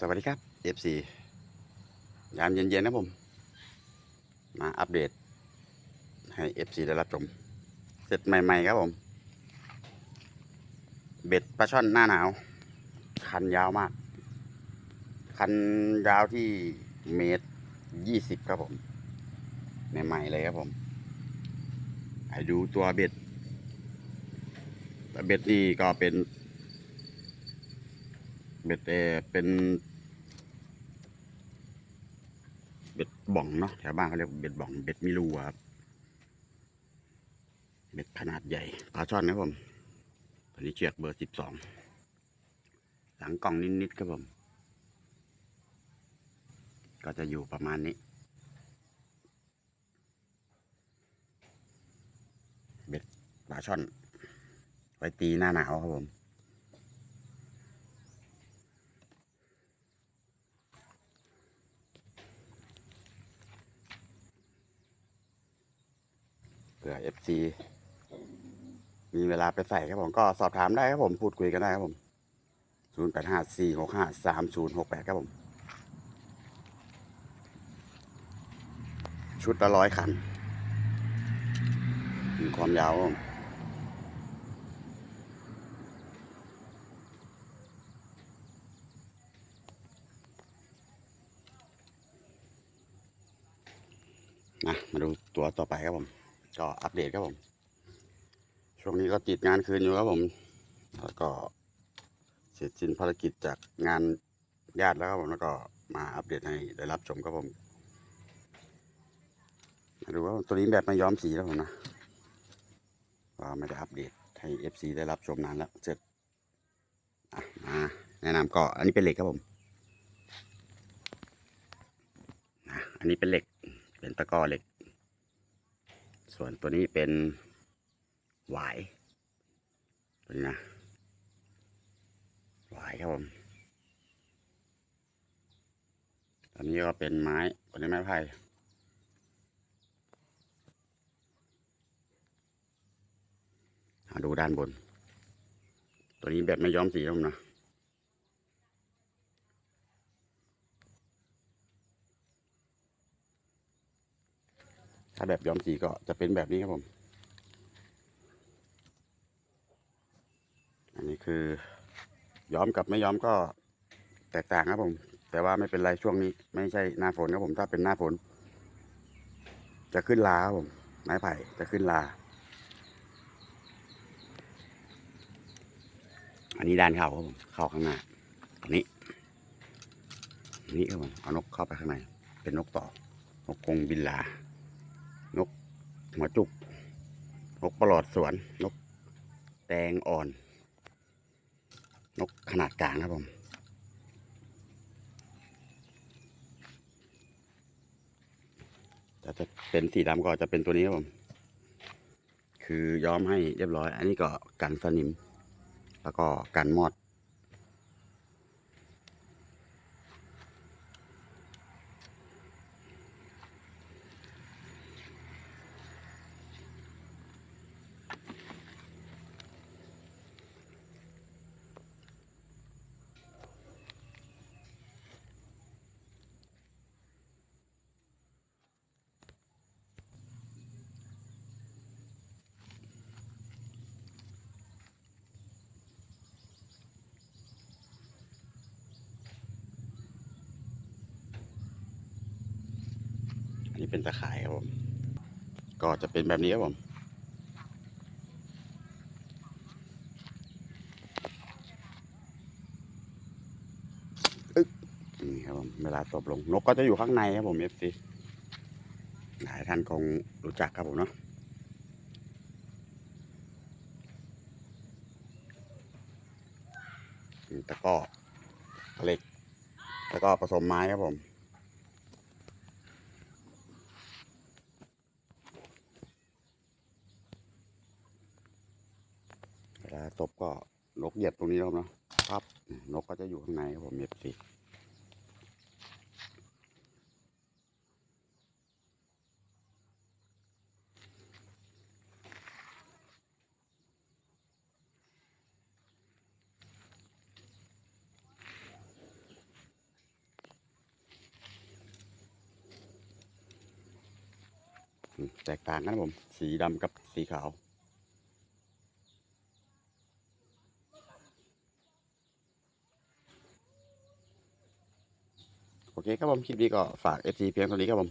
สวัสดีครับ FC ยามเย็นๆนะผม มาอัปเดต ให้ FC ได้รับชมเสร็จใหม่ๆครับผม เบ็ดปลาช่อนหน้าหนาว คันยาวมาก คันยาวที่เมตรยี่สิบครับผม ใหม่ๆเลยครับผมให้ดูตัวเบ็ดแต่เบ็ดนี่ก็เป็น เบ็ดเออเป็นเบ็ดบ่องเนาะแถวบ้านเขาเรียกเบ็ดบ่องเบ็ดมิลูครับเบ็ดขนาดใหญ่ปลาช่อนนะครับผมตัวนี้เชือกเบอร์สิบสองหลังกล่องนิดๆครับผม ก็จะอยู่ประมาณนี้เบ็ดปลาช่อน ไว้ตีหน้าหนาวครับผม ผื่อ FC มีเวลาไปใส่ครับผมก็สอบถามได้ครับผมพูดคุยกันได้ครับผม 0 8 5 4 6 5 3 0 6 8 ครับผม ชุดละร้อยขัน มีความยาวครับผมนะมาดูตัวต่อไปครับผม ก็อัปเดตครับผม ช่วงนี้ก็ติดงานคืนอยู่ครับผม แล้วก็เสร็จสิ้นภารกิจจากงานญาติแล้วครับผมแล้วก็มาอัปเดตให้ได้รับชมครับผมมาดูว่าตัวนี้แบบไม่ย้อมสีแล้วผมนะก็ไม่ได้อัปเดตให้ FC ได้รับชมนานแล้วเสร็จมาแนะนำก็อันนี้เป็นเหล็กครับผมอันนี้เป็นเหล็กเป็นตะก้อเหล็ก ส่วนตัวนี้เป็นหวายตัวนี้นะหวายครับผมตัวนี้ก็เป็นไม้ตัวนี้ไม้ไผ่มาดูด้านบน ตัวนี้แบบไม่ย้อมสีครับผมนะ ถ้าแบบย้อมสีก็จะเป็นแบบนี้ครับผม อันนี้คือย้อมกับไม่ย้อมก็แตกต่างครับผม แต่ว่าไม่เป็นไรช่วงนี้ ไม่ใช่หน้าฝนครับผม ถ้าเป็นหน้าฝน จะขึ้นลาครับผม ไม้ไผ่จะขึ้นลา อันนี้ด้านเข้าครับผม เข้าข้างหน้าอันนี้อันนี้ครับผม เอานกเข้าไปข้างใน เป็นนกต่อ นกกรงบินลา นกหัวจุก นกปลอดสวน นกแตงอ่อน นกขนาดกลางครับผมแต่จะเป็นสีดำก็จะเป็นตัวนี้ครับผม คือย้อมให้เรียบร้อย อันนี้ก็กันสนิม แล้วก็กันมอด อันนี้เป็นตะข่ายครับผม ก็จะเป็นแบบนี้ครับผมอึ๊กนี่ครับผมเวลาตบลงนกก็จะอยู่ข้างในครับผมเอฟซีหลายท่านคงรู้จักครับผมเนาะตะก้อเหล็ก แล้วก็ผสมไม้ครับผม ศพก็นกเหยียบตรงนี้แล้วเนาะครับนกก็จะอยู่ข้างในผมเหยียบสิแตกต่างกันผม สีดำกับสีขาว โอเคครับผมคลิปนี้ก็ฝาก FC เพียงเท่านี้ครับผม